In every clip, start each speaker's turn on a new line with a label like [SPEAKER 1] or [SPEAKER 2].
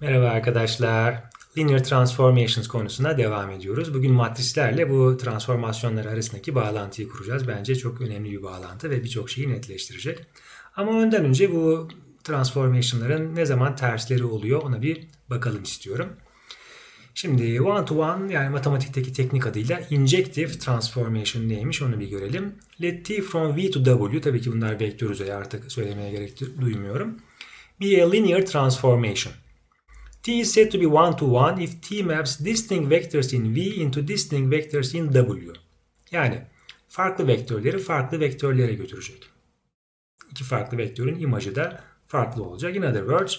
[SPEAKER 1] Merhaba arkadaşlar. Linear Transformations konusuna devam ediyoruz. Bugün matrislerle bu transformasyonlar arasındaki bağlantıyı kuracağız. Bence çok önemli bir bağlantı ve birçok şeyi netleştirecek. Ama ondan önce bu transformationların ne zaman tersleri oluyor ona bir bakalım istiyorum. Şimdi one to one yani matematikteki teknik adıyla injective transformation neymiş onu bir görelim. Let t from v to w tabii ki bunlar vektör uzayı artık söylemeye gerek duymuyorum. Be a linear transformation. T is said to be one to one if T maps distinct vectors in V into distinct vectors in W. Yani farklı vektörleri farklı vektörlere götürecek. İki farklı vektörün imajı da farklı olacak. In other words,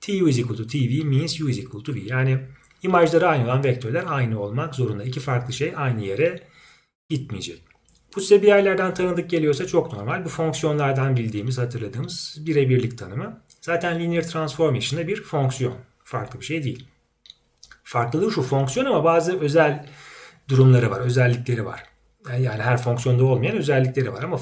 [SPEAKER 1] T is equal to TV means U is equal to V. Yani imajları aynı olan vektörler aynı olmak zorunda. İki farklı şey aynı yere gitmeyecek. Bu size bir yerlerden tanıdık geliyorsa çok normal. Bu fonksiyonlardan bildiğimiz, hatırladığımız birebirlik tanımı. Zaten linear transformation'da bir fonksiyon. Farklı bir şey değil. Farklılığı şu fonksiyon ama bazı özel durumları var, özellikleri var. Yani her fonksiyonda olmayan özellikleri var ama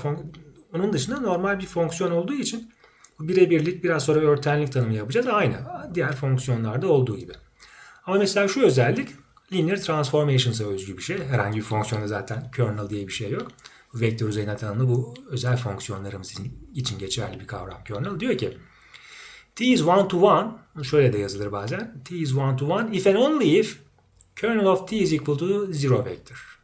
[SPEAKER 1] onun dışında normal bir fonksiyon olduğu için birebirlik biraz sonra örtenlik tanımı yapacağız. Aynı diğer fonksiyonlarda olduğu gibi. Ama mesela şu özellik linear transformations'a özgü bir şey. Herhangi bir fonksiyonda zaten kernel diye bir şey yok. Vektör üzerine tanımlı bu özel fonksiyonlarımız için geçerli bir kavram kernel. Diyor ki T is one to one. Şöyle de yazılır bazen. T is one to one if and only if kernel of T is equal to zero vector.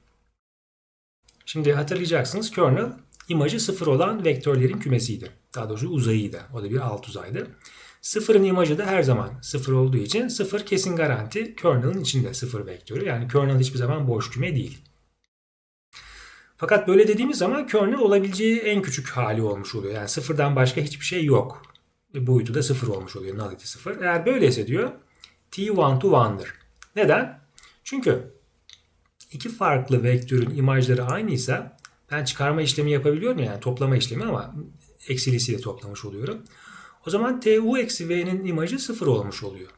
[SPEAKER 1] Şimdi hatırlayacaksınız kernel imajı sıfır olan vektörlerin kümesiydi. Daha doğrusu uzayıydı. O da bir alt uzaydı. Sıfırın imajı da her zaman sıfır olduğu için sıfır kesin garanti kernel'ın içinde sıfır vektörü. Yani kernel hiçbir zaman boş küme değil. Fakat böyle dediğimiz zaman kernel olabileceği en küçük hali olmuş oluyor. Yani sıfırdan başka hiçbir şey yok boyutu da sıfır olmuş oluyor. Nullity sıfır. Eğer böyleyse diyor t1 to 1'dır. Neden? Çünkü iki farklı vektörün imajları aynıysa ben çıkarma işlemi yapabiliyorum yani toplama işlemi ama eksilisiyle toplamış oluyorum. O zaman tu eksi v'nin imajı sıfır olmuş oluyor.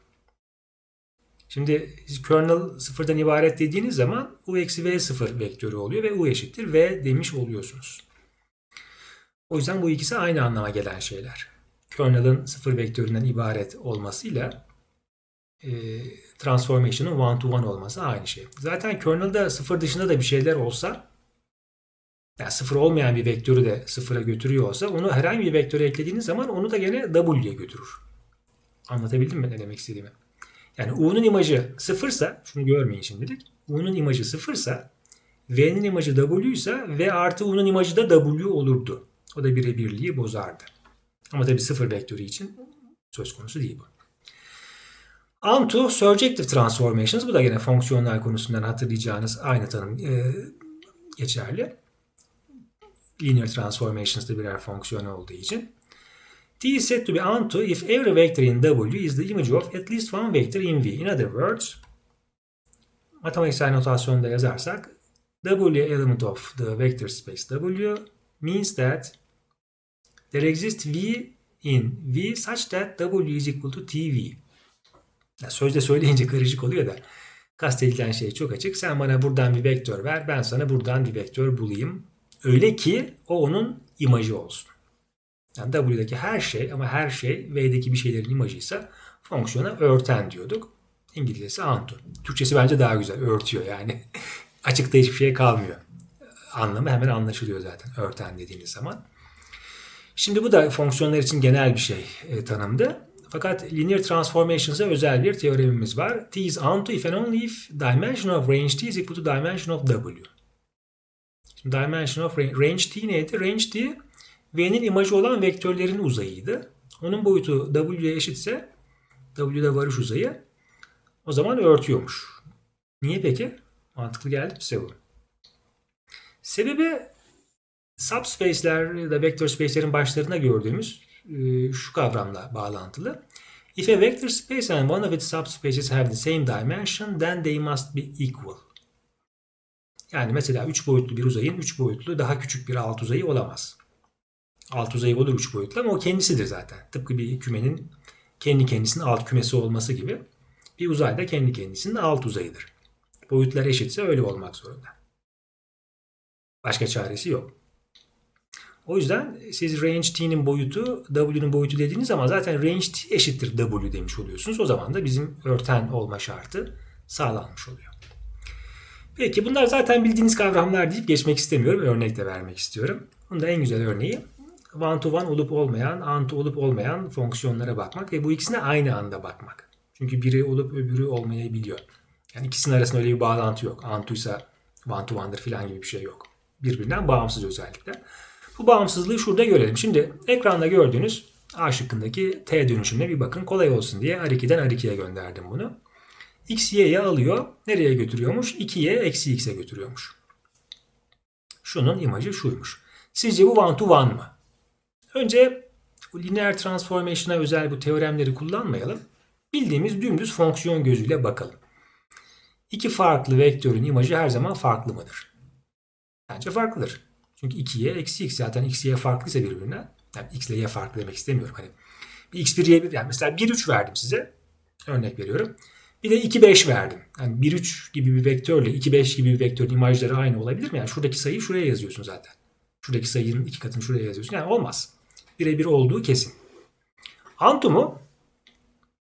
[SPEAKER 1] Şimdi kernel sıfırdan ibaret dediğiniz zaman u eksi v sıfır vektörü oluyor ve u eşittir v demiş oluyorsunuz. O yüzden bu ikisi aynı anlama gelen şeyler kernel'ın sıfır vektöründen ibaret olmasıyla e, transformation'ın one to one olması aynı şey. Zaten kernel'da sıfır dışında da bir şeyler olsa yani sıfır olmayan bir vektörü de sıfıra götürüyor olsa onu herhangi bir vektöre eklediğiniz zaman onu da gene W'ye götürür. Anlatabildim mi ne demek istediğimi? Yani U'nun imajı sıfırsa, şunu görmeyin şimdilik. U'nun imajı sıfırsa, V'nin imajı W ise V artı U'nun imajı da W olurdu. O da birebirliği bozardı. Ama tabii sıfır vektörü için söz konusu değil bu. Onto surjective transformations. Bu da yine fonksiyonlar konusundan hatırlayacağınız aynı tanım e, geçerli. Linear transformations da birer fonksiyon olduğu için. T is said to be onto if every vector in W is the image of at least one vector in V. In other words, matematiksel notasyonda yazarsak W element of the vector space W means that there exists V in V such that W is equal to TV. Ya sözde söyleyince karışık oluyor da kastedilen şey çok açık. Sen bana buradan bir vektör ver, ben sana buradan bir vektör bulayım. Öyle ki o onun imajı olsun. Yani W'deki her şey ama her şey V'deki bir şeylerin imajıysa fonksiyona örten diyorduk. İngilizcesi onto. Türkçesi bence daha güzel. Örtüyor yani. Açıkta hiçbir şey kalmıyor. Anlamı hemen anlaşılıyor zaten örten dediğiniz zaman. Şimdi bu da fonksiyonlar için genel bir şey e, tanımdı. Fakat linear transformations'a özel bir teoremimiz var. T is onto if and only if dimension of range t is equal to dimension of w. Şimdi dimension of range, range t neydi? Range t v'nin imajı olan vektörlerin uzayıydı. Onun boyutu w'ye eşitse w'de varış uzayı o zaman örtüyormuş. Niye peki? Mantıklı geldi mi size bu? Sebebi Subspace'ler ya da vector space'lerin başlarında gördüğümüz e, şu kavramla bağlantılı. If a vector space and one of its subspaces have the same dimension, then they must be equal. Yani mesela 3 boyutlu bir uzayın 3 boyutlu daha küçük bir alt uzayı olamaz. Alt uzayı olur 3 boyutlu ama o kendisidir zaten. Tıpkı bir kümenin kendi kendisinin alt kümesi olması gibi bir uzay da kendi kendisinin alt uzayıdır. Boyutlar eşitse öyle olmak zorunda. Başka çaresi yok. O yüzden siz range t'nin boyutu w'nin boyutu dediğiniz zaman zaten range t eşittir w demiş oluyorsunuz. O zaman da bizim örten olma şartı sağlanmış oluyor. Peki bunlar zaten bildiğiniz kavramlar deyip geçmek istemiyorum. Örnek de vermek istiyorum. Bunda en güzel örneği one to one olup olmayan, an olup olmayan fonksiyonlara bakmak ve bu ikisine aynı anda bakmak. Çünkü biri olup öbürü olmayabiliyor. Yani ikisinin arasında öyle bir bağlantı yok. Antu ise one to one'dır falan gibi bir şey yok. Birbirinden bağımsız özellikler. Bu bağımsızlığı şurada görelim. Şimdi ekranda gördüğünüz A şıkkındaki T dönüşümüne bir bakın. Kolay olsun diye R2'den R2'ye gönderdim bunu. X, Y'ye alıyor. Nereye götürüyormuş? 2Y eksi X'e götürüyormuş. Şunun imajı şuymuş. Sizce bu one to one mı? Önce bu linear transformation'a özel bu teoremleri kullanmayalım. Bildiğimiz dümdüz fonksiyon gözüyle bakalım. İki farklı vektörün imajı her zaman farklı mıdır? Bence farklıdır. Çünkü 2y eksi x zaten x y farklıysa birbirinden. Yani x ile y farklı demek istemiyorum. Hani bir x1 y1 yani mesela 1 3 verdim size. Örnek veriyorum. Bir de 2 5 verdim. Yani 1 3 gibi bir vektörle 2 5 gibi bir vektörün imajları aynı olabilir mi? Yani şuradaki sayıyı şuraya yazıyorsun zaten. Şuradaki sayının iki katını şuraya yazıyorsun. Yani olmaz. Birebir olduğu kesin. Antu mu?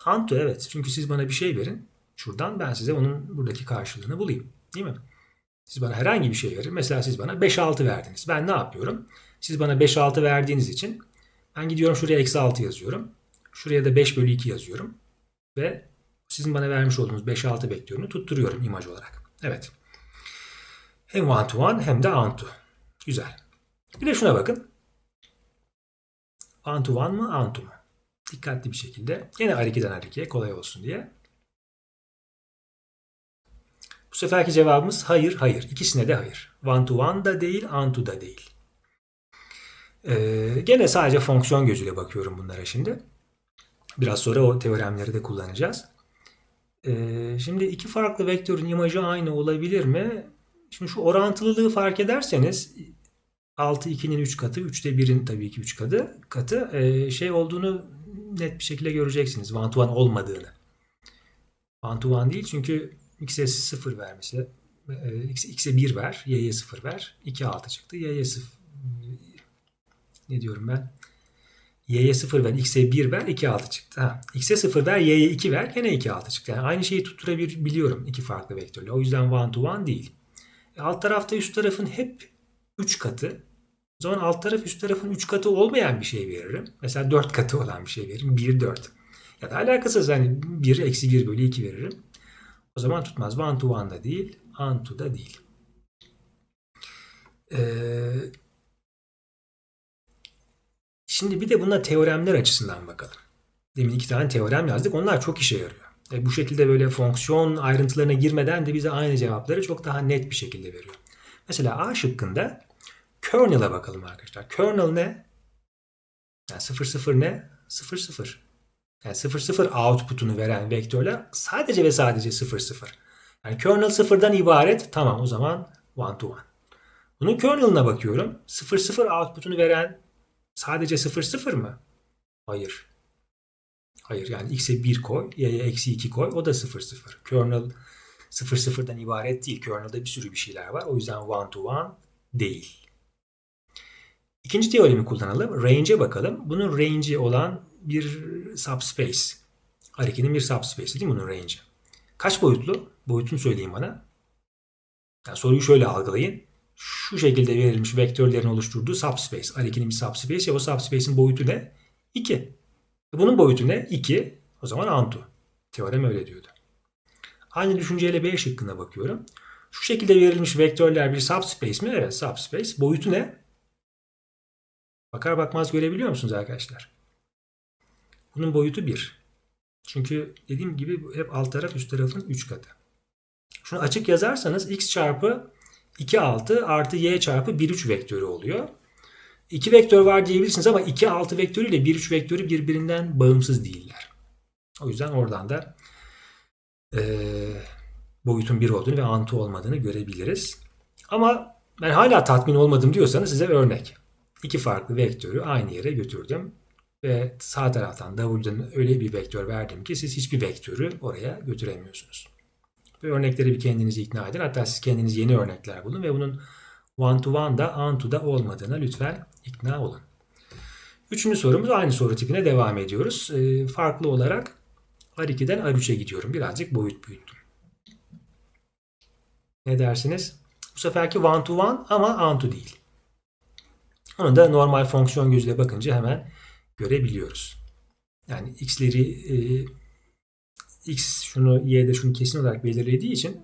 [SPEAKER 1] Antu evet. Çünkü siz bana bir şey verin. Şuradan ben size onun buradaki karşılığını bulayım. Değil mi? Siz bana herhangi bir şey verin. Mesela siz bana 5-6 verdiniz. Ben ne yapıyorum? Siz bana 5-6 verdiğiniz için ben gidiyorum şuraya eksi 6 yazıyorum. Şuraya da 5 bölü 2 yazıyorum. Ve sizin bana vermiş olduğunuz 5-6 vektörünü tutturuyorum imaj olarak. Evet. Hem one to one hem de antu. Güzel. Bir de şuna bakın. One to one mı antu mu? Dikkatli bir şekilde. Yine R2'den R2'ye kolay olsun diye. Bu seferki cevabımız hayır, hayır. İkisine de hayır. One to one da değil, antu da değil. Ee, gene sadece fonksiyon gözüyle bakıyorum bunlara şimdi. Biraz sonra o teoremleri de kullanacağız. Ee, şimdi iki farklı vektörün imajı aynı olabilir mi? Şimdi şu orantılılığı fark ederseniz 6 2'nin 3 katı, 3 de 1'in tabii ki 3 katı, katı e, şey olduğunu net bir şekilde göreceksiniz. One to one olmadığını. One to one değil çünkü x'e 0 vermesi. X'e 1 ver, y'ye 0 ver. 2 6 çıktı. Y'ye 0 ne diyorum ben? Y'ye 0 ver, x'e 1 ver, 2 6 çıktı. Ha, x'e 0 ver, y'ye 2 ver, gene 2 6 çıktı. Yani aynı şeyi tutturabiliyorum iki farklı vektörle. O yüzden one to one değil. E, alt tarafta üst tarafın hep 3 katı. O zaman alt taraf üst tarafın 3 katı olmayan bir şey veririm. Mesela 4 katı olan bir şey veririm. 1 4. Ya da alakasız hani 1 eksi 1 bölü 2 veririm. O zaman tutmaz. One to one da değil. Antu da değil. Ee, şimdi bir de buna teoremler açısından bakalım. Demin iki tane teorem yazdık. Onlar çok işe yarıyor. E, bu şekilde böyle fonksiyon ayrıntılarına girmeden de bize aynı cevapları çok daha net bir şekilde veriyor. Mesela A şıkkında kernel'a bakalım arkadaşlar. Kernel ne? Yani 0 0 ne? 0 0. Yani 0 0 output'unu veren vektörler sadece ve sadece 0 0. Yani kernel sıfırdan ibaret. Tamam o zaman one to one. Bunun kernel'ına bakıyorum. 0 0 output'unu veren sadece 0 0 mı? Hayır. Hayır yani x'e 1 koy, y'ye eksi 2 koy. O da 0 0. Kernel 0 0'dan ibaret değil. Kernel'da bir sürü bir şeyler var. O yüzden one to one değil. İkinci teoremi kullanalım. Range'e bakalım. Bunun range'i olan bir subspace. Hareketin bir subspace değil mi bunun range'i? Kaç boyutlu? Boyutunu söyleyin bana. Yani soruyu şöyle algılayın. Şu şekilde verilmiş vektörlerin oluşturduğu subspace. Hareketin bir subspace ya o subspace'in boyutu ne? 2. E bunun boyutu ne? 2. O zaman antu. Teorem öyle diyordu. Aynı düşünceyle B şıkkına bakıyorum. Şu şekilde verilmiş vektörler bir subspace mi? Evet subspace. Boyutu ne? Bakar bakmaz görebiliyor musunuz arkadaşlar? Bunun boyutu 1. Çünkü dediğim gibi hep alt taraf üst tarafın 3 katı. Şunu açık yazarsanız x çarpı 2 6 artı y çarpı 1 3 vektörü oluyor. 2 vektör var diyebilirsiniz ama 2 6 vektörü ile 1 3 vektörü birbirinden bağımsız değiller. O yüzden oradan da e, boyutun 1 olduğunu ve antı olmadığını görebiliriz. Ama ben hala tatmin olmadım diyorsanız size örnek. İki farklı vektörü aynı yere götürdüm. Ve sağ taraftan W'den öyle bir vektör verdim ki siz hiçbir vektörü oraya götüremiyorsunuz. Bu örnekleri bir kendinizi ikna edin. Hatta siz kendiniz yeni örnekler bulun ve bunun one to one da onto da olmadığına lütfen ikna olun. Üçüncü sorumuz aynı soru tipine devam ediyoruz. E, farklı olarak R2'den R3'e gidiyorum. Birazcık boyut büyüttüm. Ne dersiniz? Bu seferki one to one ama onto değil. Onu da normal fonksiyon gözüyle bakınca hemen görebiliyoruz. Yani x'leri e, x şunu y'de şunu kesin olarak belirlediği için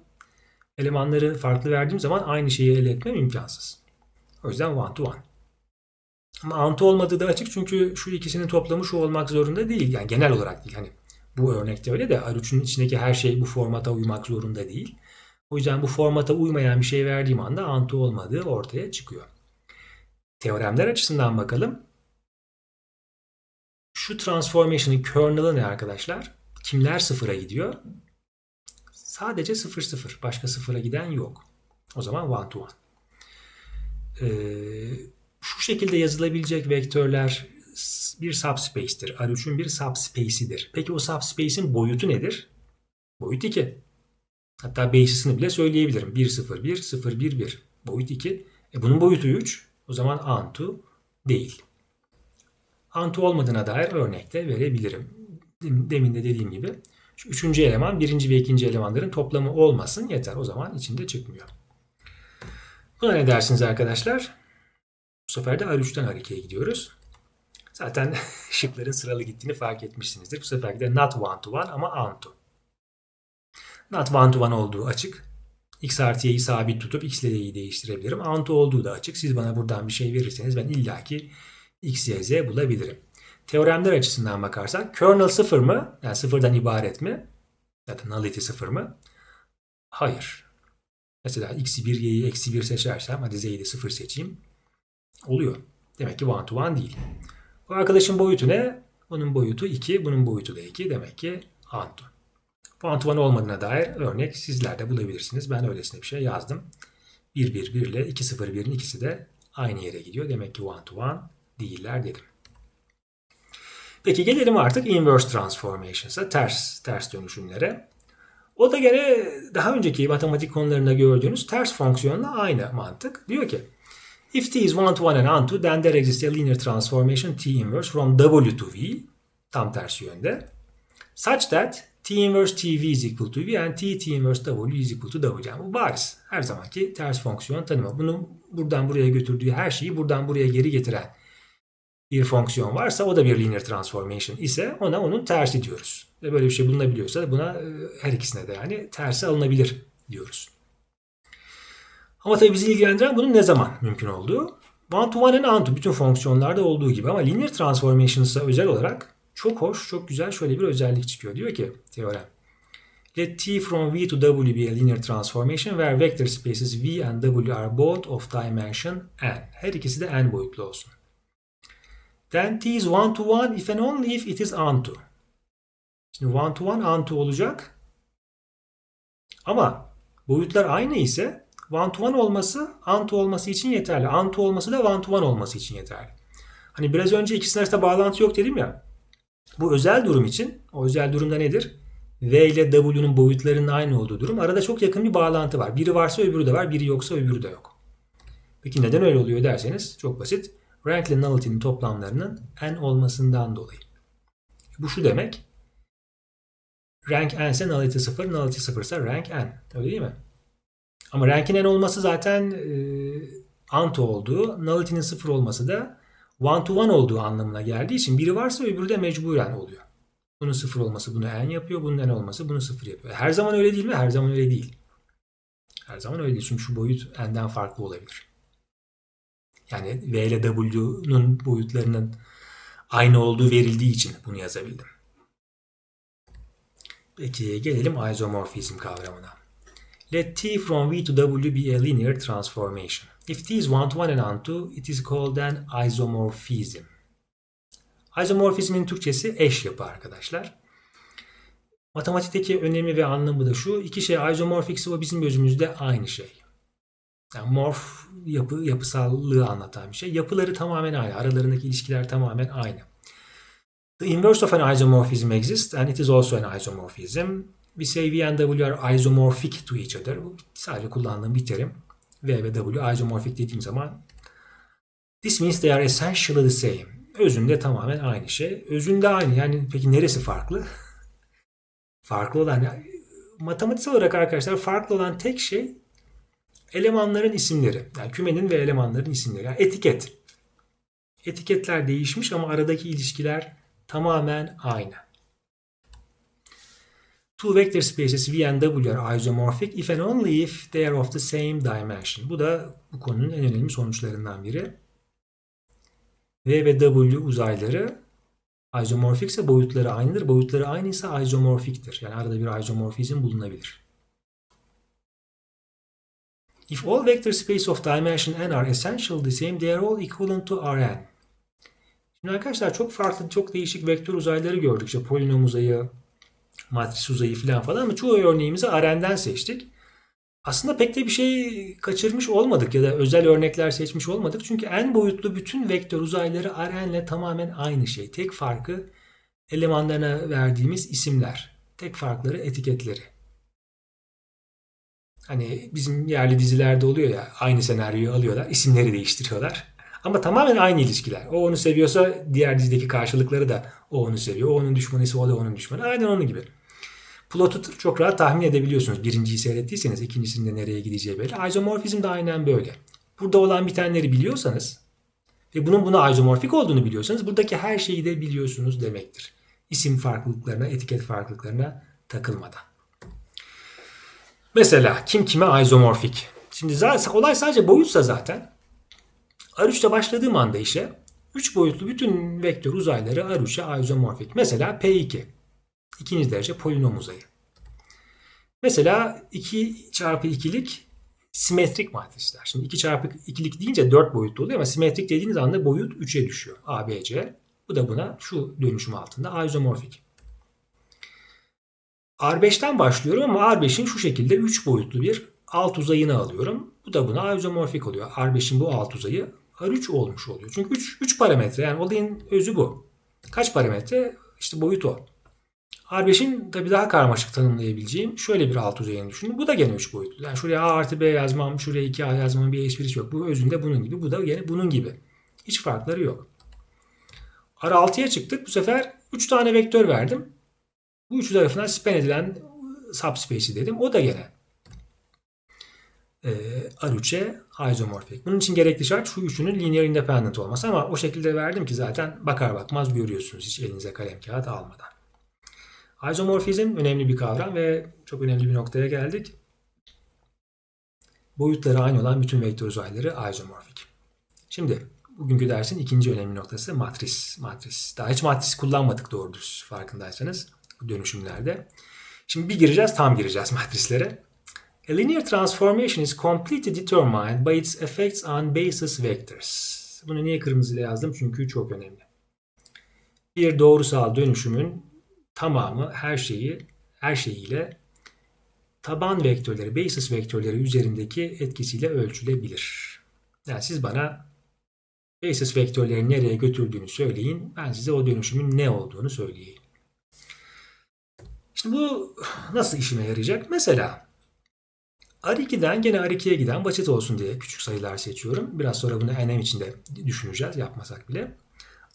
[SPEAKER 1] elemanları farklı verdiğim zaman aynı şeyi elde etmem imkansız. O yüzden one to one. Ama antı olmadığı da açık çünkü şu ikisinin toplamı şu olmak zorunda değil. Yani genel olarak değil. Hani bu örnekte öyle de R3'ün içindeki her şey bu formata uymak zorunda değil. O yüzden bu formata uymayan bir şey verdiğim anda antı olmadığı ortaya çıkıyor. Teoremler açısından bakalım. Şu transformation'ın kernel'ı ne arkadaşlar? Kimler sıfıra gidiyor? Sadece sıfır sıfır. Başka sıfıra giden yok. O zaman one to one. Ee, şu şekilde yazılabilecek vektörler bir subspace'tir. R3'ün bir subspace'idir. Peki o subspace'in boyutu nedir? Boyut 2. Hatta basis'ini bile söyleyebilirim. 1, 0, 1, 0, 1, 1. Boyut 2. E bunun boyutu 3. O zaman antu değil. Antu olmadığına dair örnekte verebilirim. Demin de dediğim gibi şu üçüncü eleman birinci ve ikinci elemanların toplamı olmasın yeter. O zaman içinde çıkmıyor. Buna ne dersiniz arkadaşlar? Bu sefer de R3'ten R2'ye gidiyoruz. Zaten şıkların sıralı gittiğini fark etmişsinizdir. Bu sefer de not one to one ama on. Not one to one olduğu açık. X artı y'yi sabit tutup x ile y'yi değiştirebilirim. On olduğu da açık. Siz bana buradan bir şey verirseniz ben illaki x, y, z bulabilirim. Teoremler açısından bakarsak kernel sıfır mı? Yani sıfırdan ibaret mi? Da nullity sıfır mı? Hayır. Mesela x'i 1, y'yi eksi 1 seçersem hadi z'yi de sıfır seçeyim. Oluyor. Demek ki one to one değil. Bu arkadaşın boyutu ne? Bunun boyutu 2, bunun boyutu da 2. Demek ki one to. One to one olmadığına dair örnek sizler de bulabilirsiniz. Ben öylesine bir şey yazdım. 1, 1, 1 ile 2, 0, 1'in ikisi de aynı yere gidiyor. Demek ki one to one değiller dedim. Peki gelelim artık inverse transformations'a, ters ters dönüşümlere. O da gene daha önceki matematik konularında gördüğünüz ters fonksiyonla aynı mantık. Diyor ki If t is 1 to 1 and onto then there exists a linear transformation t inverse from w to v tam tersi yönde such that t inverse tv is equal to v and t t inverse w is equal to w. Yani bu bariz. Her zamanki ters fonksiyon tanımı. Bunu buradan buraya götürdüğü her şeyi buradan buraya geri getiren bir fonksiyon varsa o da bir linear transformation ise ona onun tersi diyoruz. Ve böyle bir şey bulunabiliyorsa buna e, her ikisine de yani tersi alınabilir diyoruz. Ama tabii bizi ilgilendiren bunun ne zaman mümkün olduğu. One to one and onto bütün fonksiyonlarda olduğu gibi ama linear transformation ise özel olarak çok hoş, çok güzel şöyle bir özellik çıkıyor. Diyor ki teorem. Let T from V to W be a linear transformation where vector spaces V and W are both of dimension n. Her ikisi de n boyutlu olsun. Then T is one to one if and only if it is onto. Şimdi one to one onto olacak. Ama boyutlar aynı ise one to one olması onto olması için yeterli. Onto olması da one to one olması için yeterli. Hani biraz önce ikisinin arasında bağlantı yok dedim ya. Bu özel durum için, o özel durumda nedir? V ile W'nun boyutlarının aynı olduğu durum. Arada çok yakın bir bağlantı var. Biri varsa öbürü de var, biri yoksa öbürü de yok. Peki neden öyle oluyor derseniz çok basit. Rank ile nullity'nin toplamlarının n olmasından dolayı. Bu şu demek. Rank n ise nullity 0, nullity 0 ise rank n. Öyle değil mi? Ama rank'in n olması zaten e, anto olduğu, nullity'nin 0 olması da one to one olduğu anlamına geldiği için biri varsa öbürü de mecburen oluyor. Bunun 0 olması bunu n yapıyor, bunun n olması bunu 0 yapıyor. Her zaman öyle değil mi? Her zaman öyle değil. Her zaman öyle değil. Çünkü şu boyut n'den farklı olabilir. Yani V ile W'nun boyutlarının aynı olduğu verildiği için bunu yazabildim. Peki gelelim isomorfizm kavramına. Let T from V to W be a linear transformation. If T is one to one and onto, it is called an isomorphism. Isomorfizmin Türkçesi eş yapı arkadaşlar. Matematikteki önemi ve anlamı da şu. İki şey isomorfikse o bizim gözümüzde aynı şey. Yani morf yapı, yapısallığı anlatan bir şey. Yapıları tamamen aynı. Aralarındaki ilişkiler tamamen aynı. The inverse of an isomorphism exists and it is also an isomorphism. We say V and W are isomorphic to each other. Bu sadece kullandığım bir terim. V ve W isomorphic dediğim zaman this means they are essentially the same. Özünde tamamen aynı şey. Özünde aynı. Yani peki neresi farklı? farklı olan matematiksel olarak arkadaşlar farklı olan tek şey elemanların isimleri. Yani kümenin ve elemanların isimleri. Yani etiket. Etiketler değişmiş ama aradaki ilişkiler tamamen aynı. Two vector spaces V and W are isomorphic if and only if they are of the same dimension. Bu da bu konunun en önemli sonuçlarından biri. V ve W uzayları isomorphic ise boyutları aynıdır. Boyutları aynıysa isomorfiktir. Yani arada bir isomorfizm bulunabilir. If all vector space of dimension n are essentially the same, they are all equivalent to Rn. Şimdi arkadaşlar çok farklı, çok değişik vektör uzayları gördük. İşte polinom uzayı, matris uzayı falan falan ama çoğu örneğimizi Rn'den seçtik. Aslında pek de bir şey kaçırmış olmadık ya da özel örnekler seçmiş olmadık. Çünkü en boyutlu bütün vektör uzayları Rn'le tamamen aynı şey. Tek farkı elemanlarına verdiğimiz isimler. Tek farkları etiketleri. Hani bizim yerli dizilerde oluyor ya aynı senaryoyu alıyorlar, isimleri değiştiriyorlar. Ama tamamen aynı ilişkiler. O onu seviyorsa diğer dizideki karşılıkları da o onu seviyor. O onun düşmanı ise o da onun düşmanı. Aynen onun gibi. Plotu çok rahat tahmin edebiliyorsunuz. Birinciyi seyrettiyseniz ikincisinde nereye gideceği belli. Isomorfizm de aynen böyle. Burada olan bitenleri biliyorsanız ve bunun buna isomorfik olduğunu biliyorsanız buradaki her şeyi de biliyorsunuz demektir. İsim farklılıklarına, etiket farklılıklarına takılmadan. Mesela kim kime isomorfik? Şimdi zaten, olay sadece boyutsa zaten R3'te başladığım anda işe 3 boyutlu bütün vektör uzayları R3'e isomorfik. Mesela P2. ikinci derece polinom uzayı. Mesela 2 çarpı 2'lik simetrik matrisler. Şimdi 2 çarpı 2'lik deyince 4 boyutlu oluyor ama simetrik dediğiniz anda boyut 3'e düşüyor. A, B, C. Bu da buna şu dönüşüm altında isomorfik. R5'ten başlıyorum ama R5'in şu şekilde 3 boyutlu bir alt uzayını alıyorum. Bu da buna isomorfik oluyor. R5'in bu alt uzayı R3 olmuş oluyor. Çünkü 3, 3 parametre yani olayın özü bu. Kaç parametre? İşte boyut o. R5'in tabii daha karmaşık tanımlayabileceğim şöyle bir alt uzayını düşünün. Bu da gene 3 boyutlu. Yani şuraya A artı B yazmam, şuraya 2A yazmamın bir esprisi yok. Bu özünde bunun gibi. Bu da gene bunun gibi. Hiç farkları yok. R6'ya çıktık. Bu sefer 3 tane vektör verdim. Bu üçü tarafından span edilen subspace'i dedim. O da gene e, R3'e isomorfik. Bunun için gerekli şart şu üçünün linear independent olması ama o şekilde verdim ki zaten bakar bakmaz görüyorsunuz hiç elinize kalem kağıt almadan. Isomorfizm önemli bir kavram ve çok önemli bir noktaya geldik. Boyutları aynı olan bütün vektör uzayları isomorfik. Şimdi bugünkü dersin ikinci önemli noktası matris. Matris. Daha hiç matris kullanmadık doğru düz farkındaysanız dönüşümlerde. Şimdi bir gireceğiz tam gireceğiz matrislere. A linear transformation is completely determined by its effects on basis vectors. Bunu niye kırmızıyla yazdım? Çünkü çok önemli. Bir doğrusal dönüşümün tamamı her şeyi her şeyiyle taban vektörleri, basis vektörleri üzerindeki etkisiyle ölçülebilir. Yani siz bana basis vektörleri nereye götürdüğünü söyleyin. Ben size o dönüşümün ne olduğunu söyleyeyim. Şimdi bu nasıl işime yarayacak? Mesela R2'den gene R2'ye giden basit olsun diye küçük sayılar seçiyorum. Biraz sonra bunu NM içinde düşüneceğiz yapmasak bile.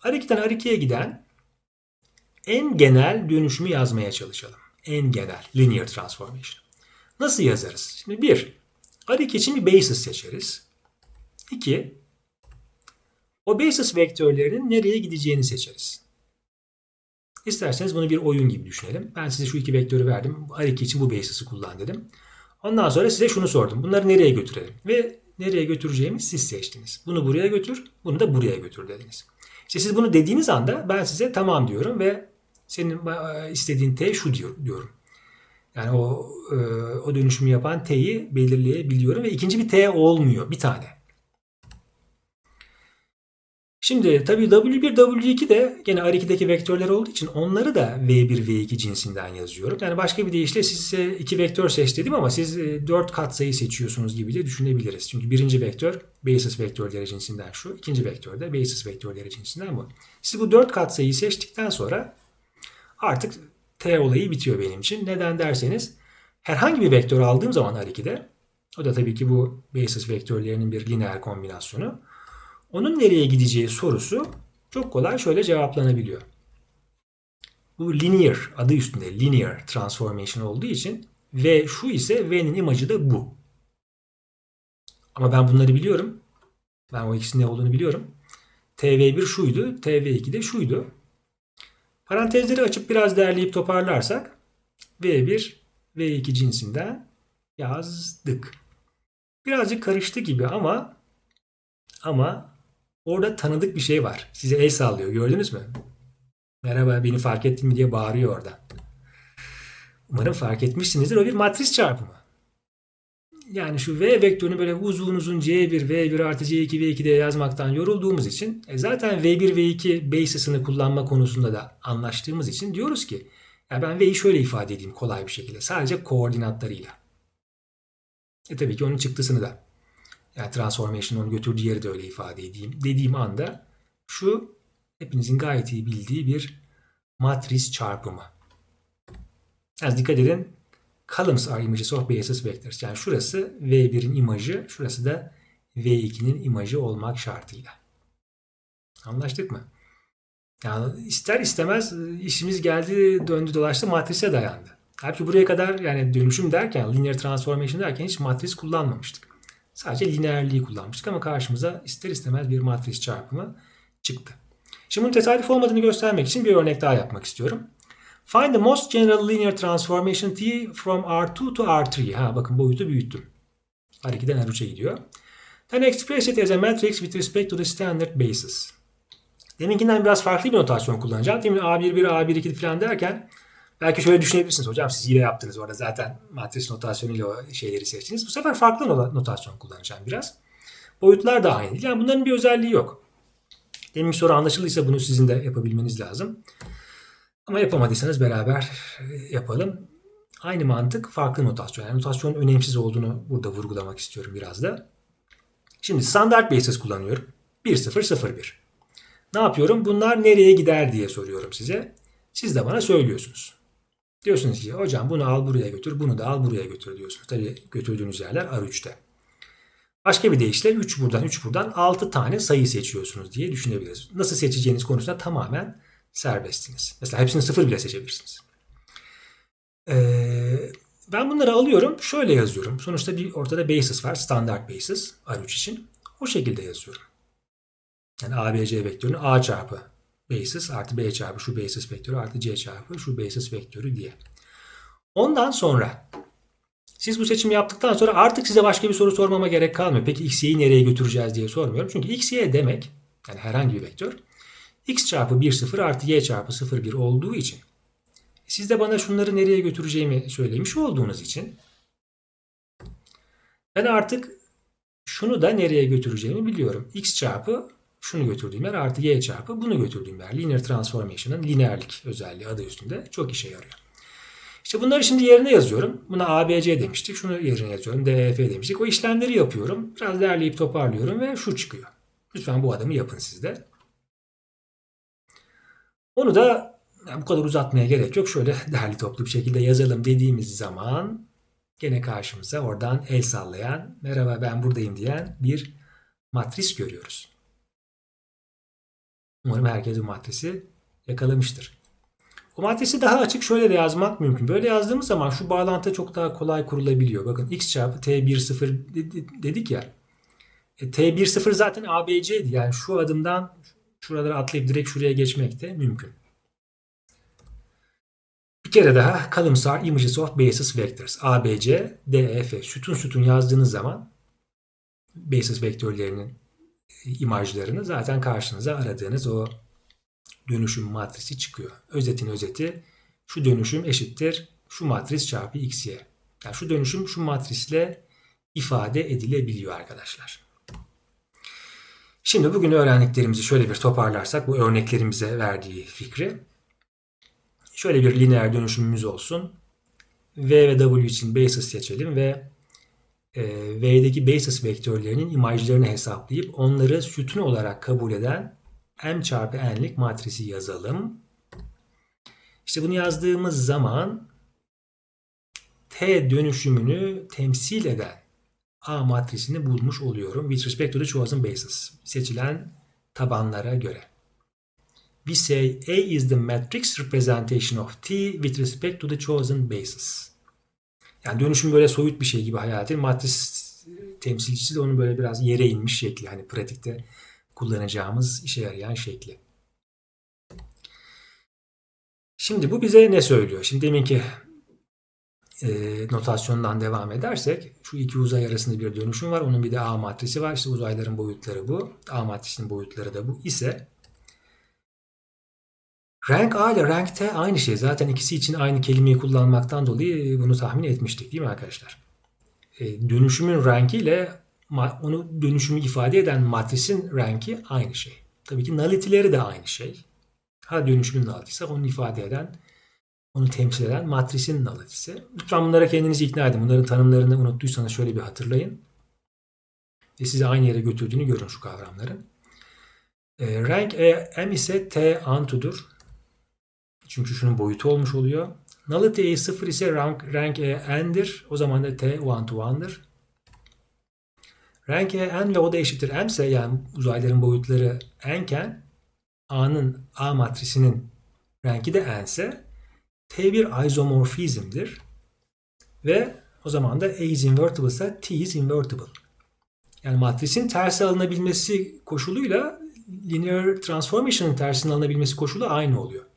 [SPEAKER 1] R2'den R2'ye giden en genel dönüşümü yazmaya çalışalım. En genel linear transformation. Nasıl yazarız? Şimdi bir, R2 için bir basis seçeriz. İki, o basis vektörlerinin nereye gideceğini seçeriz. İsterseniz bunu bir oyun gibi düşünelim. Ben size şu iki vektörü verdim. R2 için bu basis'i kullan dedim. Ondan sonra size şunu sordum. Bunları nereye götürelim? Ve nereye götüreceğimi siz seçtiniz. Bunu buraya götür, bunu da buraya götür dediniz. İşte siz bunu dediğiniz anda ben size tamam diyorum ve senin istediğin T şu diyorum. Yani o o dönüşümü yapan T'yi belirleyebiliyorum ve ikinci bir T olmuyor. Bir tane. Şimdi tabii W1, W2 de gene R2'deki vektörler olduğu için onları da V1, V2 cinsinden yazıyorum. Yani başka bir deyişle size iki vektör seç dedim ama siz 4 katsayı seçiyorsunuz gibi de düşünebiliriz. Çünkü birinci vektör basis vektörleri cinsinden şu, ikinci vektör de basis vektörleri cinsinden bu. Siz bu 4 katsayıyı seçtikten sonra artık T olayı bitiyor benim için. Neden derseniz herhangi bir vektör aldığım zaman R2'de O da tabii ki bu basis vektörlerinin bir lineer kombinasyonu. Onun nereye gideceği sorusu çok kolay şöyle cevaplanabiliyor. Bu linear adı üstünde linear transformation olduğu için V şu ise V'nin imajı da bu. Ama ben bunları biliyorum. Ben o ikisinin ne olduğunu biliyorum. TV1 şuydu, TV2 de şuydu. Parantezleri açıp biraz derleyip toparlarsak V1, V2 cinsinden yazdık. Birazcık karıştı gibi ama ama orada tanıdık bir şey var. Size el sallıyor. Gördünüz mü? Merhaba beni fark ettin mi diye bağırıyor orada. Umarım fark etmişsinizdir. O bir matris çarpımı. Yani şu V vektörünü böyle uzun uzun C1, V1 artı C2, V2 diye yazmaktan yorulduğumuz için e zaten V1, V2 basis'ını kullanma konusunda da anlaştığımız için diyoruz ki ya ben V'yi şöyle ifade edeyim kolay bir şekilde. Sadece koordinatlarıyla. E tabii ki onun çıktısını da yani transformation onu götürdüğü yeri de öyle ifade edeyim. Dediğim anda şu hepinizin gayet iyi bildiği bir matris çarpımı. Yani dikkat edin columns are images of basis vectors. Yani şurası V1'in imajı, şurası da V2'nin imajı olmak şartıyla. Anlaştık mı? Yani ister istemez işimiz geldi, döndü, dolaştı, matrise dayandı. Halbuki buraya kadar yani dönüşüm derken, linear transformation derken hiç matris kullanmamıştık. Sadece lineerliği kullanmıştık ama karşımıza ister istemez bir matris çarpımı çıktı. Şimdi bunun tesadüf olmadığını göstermek için bir örnek daha yapmak istiyorum. Find the most general linear transformation t from R2 to R3. Ha bakın boyutu büyüttüm. R2'den R3'e gidiyor. Then express it as a matrix with respect to the standard basis. Deminkinden biraz farklı bir notasyon kullanacağım. Demin A11, A12 falan derken belki şöyle düşünebilirsiniz. Hocam siz hile yaptınız orada zaten matris notasyonuyla o şeyleri seçtiniz. Bu sefer farklı notasyon kullanacağım biraz. Boyutlar da aynı değil. Yani bunların bir özelliği yok. Demin soru anlaşıldıysa bunu sizin de yapabilmeniz lazım. Ama yapamadıysanız beraber e, yapalım. Aynı mantık farklı notasyon. Yani notasyonun önemsiz olduğunu burada vurgulamak istiyorum biraz da. Şimdi standart basis kullanıyorum. 1 0 0 1. Ne yapıyorum? Bunlar nereye gider diye soruyorum size. Siz de bana söylüyorsunuz. Diyorsunuz ki hocam bunu al buraya götür, bunu da al buraya götür diyorsunuz. Tabii götürdüğünüz yerler R3'te. Başka bir deyişle 3 buradan 3 buradan 6 tane sayı seçiyorsunuz diye düşünebiliriz. Nasıl seçeceğiniz konusunda tamamen serbestsiniz. Mesela hepsini sıfır bile seçebilirsiniz. Ee, ben bunları alıyorum. Şöyle yazıyorum. Sonuçta bir ortada basis var. Standart basis R3 için. O şekilde yazıyorum. Yani ABC vektörünü A çarpı basis artı B çarpı şu basis vektörü artı C çarpı şu basis vektörü diye. Ondan sonra siz bu seçimi yaptıktan sonra artık size başka bir soru sormama gerek kalmıyor. Peki x, y'yi nereye götüreceğiz diye sormuyorum. Çünkü x, y demek yani herhangi bir vektör x çarpı 1 0 artı y çarpı 0 1 olduğu için siz de bana şunları nereye götüreceğimi söylemiş olduğunuz için ben artık şunu da nereye götüreceğimi biliyorum. x çarpı şunu götürdüğüm yer artı y çarpı bunu götürdüğüm yer. Linear transformation'ın lineerlik özelliği adı üstünde çok işe yarıyor. İşte bunları şimdi yerine yazıyorum. Buna ABC demiştik. Şunu yerine yazıyorum. DEF demiştik. O işlemleri yapıyorum. Biraz derleyip toparlıyorum ve şu çıkıyor. Lütfen bu adımı yapın siz de. Onu da yani bu kadar uzatmaya gerek yok. Şöyle derli toplu bir şekilde yazalım dediğimiz zaman gene karşımıza oradan el sallayan, merhaba ben buradayım diyen bir matris görüyoruz. Umarım herkes bu matrisi yakalamıştır. O matrisi daha açık şöyle de yazmak mümkün. Böyle yazdığımız zaman şu bağlantı çok daha kolay kurulabiliyor. Bakın x çarpı t1 dedik ya. E, t1 zaten ABC'di. Yani şu adımdan şuraları atlayıp direkt şuraya geçmek de mümkün. Bir kere daha kalımsar images of basis vectors. ABC, DEF sütun sütun yazdığınız zaman basis vektörlerinin imajlarını zaten karşınıza aradığınız o dönüşüm matrisi çıkıyor. Özetin özeti şu dönüşüm eşittir şu matris çarpı xy. Yani şu dönüşüm şu matrisle ifade edilebiliyor arkadaşlar. Şimdi bugün öğrendiklerimizi şöyle bir toparlarsak bu örneklerimize verdiği fikri. Şöyle bir lineer dönüşümümüz olsun. V ve W için basis seçelim ve V'deki basis vektörlerinin imajlarını hesaplayıp onları sütun olarak kabul eden m çarpı n'lik matrisi yazalım. İşte bunu yazdığımız zaman t dönüşümünü temsil eden A matrisini bulmuş oluyorum. With respect to the chosen bases. Seçilen tabanlara göre. We say A is the matrix representation of T with respect to the chosen bases. Yani dönüşüm böyle soyut bir şey gibi hayal edin. Matris temsilcisi de onun böyle biraz yere inmiş şekli. Hani pratikte kullanacağımız işe yarayan şekli. Şimdi bu bize ne söylüyor? Şimdi deminki e, notasyondan devam edersek şu iki uzay arasında bir dönüşüm var. Onun bir de A matrisi var. İşte uzayların boyutları bu. A matrisinin boyutları da bu ise Rank A ile rank T aynı şey. Zaten ikisi için aynı kelimeyi kullanmaktan dolayı bunu tahmin etmiştik değil mi arkadaşlar? E, dönüşümün ranki ile onu dönüşümü ifade eden matrisin ranki aynı şey. Tabii ki nullity'leri de aynı şey. Ha dönüşümün nullity'si onu ifade eden, onu temsil eden matrisin nullity'si. Lütfen bunlara kendinizi ikna edin. Bunların tanımlarını unuttuysanız şöyle bir hatırlayın. Ve sizi aynı yere götürdüğünü görün şu kavramların. E, rank e, M ise T antudur. Çünkü şunun boyutu olmuş oluyor. Nullity 0 ise rank, rank e, n'dir. O zaman da t one to one'dır. Rank e n ve o da eşittir m ise yani uzayların boyutları n iken a'nın a matrisinin renki de n ise t bir isomorfizmdir. Ve o zaman da a is invertible ise t is invertible. Yani matrisin tersi alınabilmesi koşuluyla linear transformation'ın tersinin alınabilmesi koşulu aynı oluyor.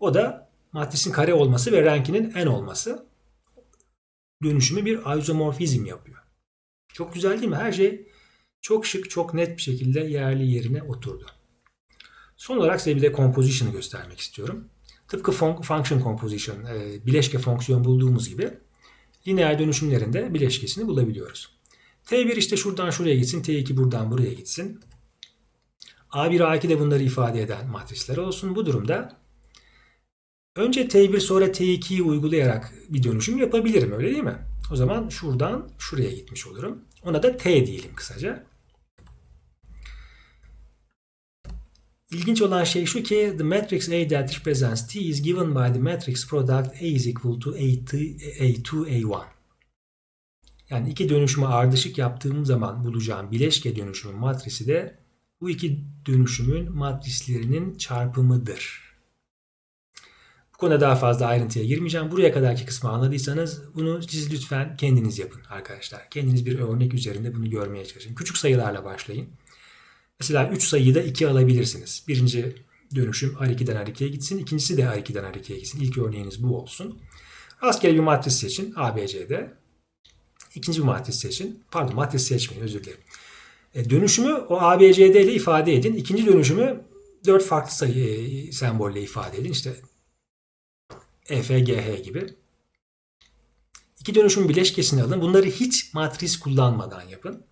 [SPEAKER 1] O da matrisin kare olması ve rankinin n olması dönüşümü bir isomorfizm yapıyor. Çok güzel değil mi? Her şey çok şık, çok net bir şekilde yerli yerine oturdu. Son olarak size bir de composition'ı göstermek istiyorum. Tıpkı function composition, e, bileşke fonksiyon bulduğumuz gibi lineer dönüşümlerinde bileşkesini bulabiliyoruz. T1 işte şuradan şuraya gitsin, T2 buradan buraya gitsin. A1, A2 de bunları ifade eden matrisler olsun. Bu durumda Önce T1 sonra T2'yi uygulayarak bir dönüşüm yapabilirim öyle değil mi? O zaman şuradan şuraya gitmiş olurum. Ona da T diyelim kısaca. İlginç olan şey şu ki the matrix A that represents T is given by the matrix product A is equal to A2, A2 A1. Yani iki dönüşümü ardışık yaptığım zaman bulacağım bileşke dönüşümün matrisi de bu iki dönüşümün matrislerinin çarpımıdır konuda daha fazla ayrıntıya girmeyeceğim. Buraya kadarki kısmı anladıysanız bunu siz lütfen kendiniz yapın arkadaşlar. Kendiniz bir örnek üzerinde bunu görmeye çalışın. Küçük sayılarla başlayın. Mesela 3 sayıyı da 2 alabilirsiniz. Birinci dönüşüm R2'den R2'ye gitsin. İkincisi de R2'den R2'ye gitsin. İlk örneğiniz bu olsun. Rastgele bir matris seçin. ABC'de. İkinci bir matris seçin. Pardon matris seçmeyin özür dilerim. E, dönüşümü o ABCD ile ifade edin. İkinci dönüşümü 4 farklı sayı e, sembolle ifade edin. İşte EFGH gibi. İki dönüşüm bileşkesini alın. Bunları hiç matris kullanmadan yapın.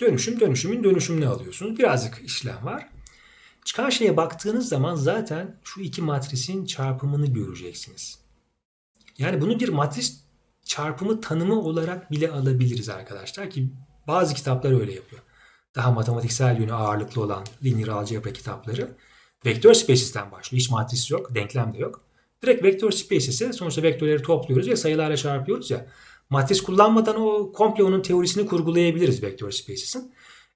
[SPEAKER 1] Dönüşüm dönüşümün dönüşümünü alıyorsunuz. Birazcık işlem var. Çıkan şeye baktığınız zaman zaten şu iki matrisin çarpımını göreceksiniz. Yani bunu bir matris çarpımı tanımı olarak bile alabiliriz arkadaşlar ki bazı kitaplar öyle yapıyor. Daha matematiksel yönü ağırlıklı olan linear algebra kitapları vektör spaces'ten başlıyor. Hiç matris yok, denklem de yok. Direkt vektör spaces'i sonuçta vektörleri topluyoruz ve sayılarla çarpıyoruz ya. Matris kullanmadan o komple onun teorisini kurgulayabiliriz vektör spaces'in.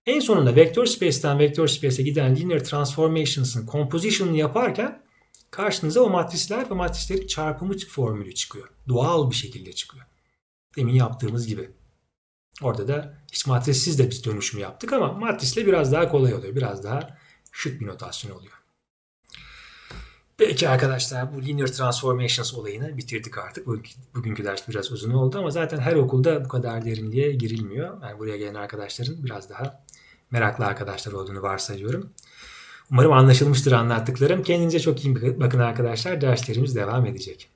[SPEAKER 1] En sonunda vektör space'ten vektör space'e giden linear transformations'ın composition'ını yaparken karşınıza o matrisler ve matrislerin çarpımı formülü çıkıyor. Doğal bir şekilde çıkıyor. Demin yaptığımız gibi. Orada da hiç matrissiz de biz dönüşümü yaptık ama matrisle biraz daha kolay oluyor. Biraz daha şık bir notasyon oluyor. Peki arkadaşlar bu Linear Transformations olayını bitirdik artık. Bugünkü ders biraz uzun oldu ama zaten her okulda bu kadar derinliğe girilmiyor. Yani buraya gelen arkadaşların biraz daha meraklı arkadaşlar olduğunu varsayıyorum. Umarım anlaşılmıştır anlattıklarım. Kendinize çok iyi bakın arkadaşlar. Derslerimiz devam edecek.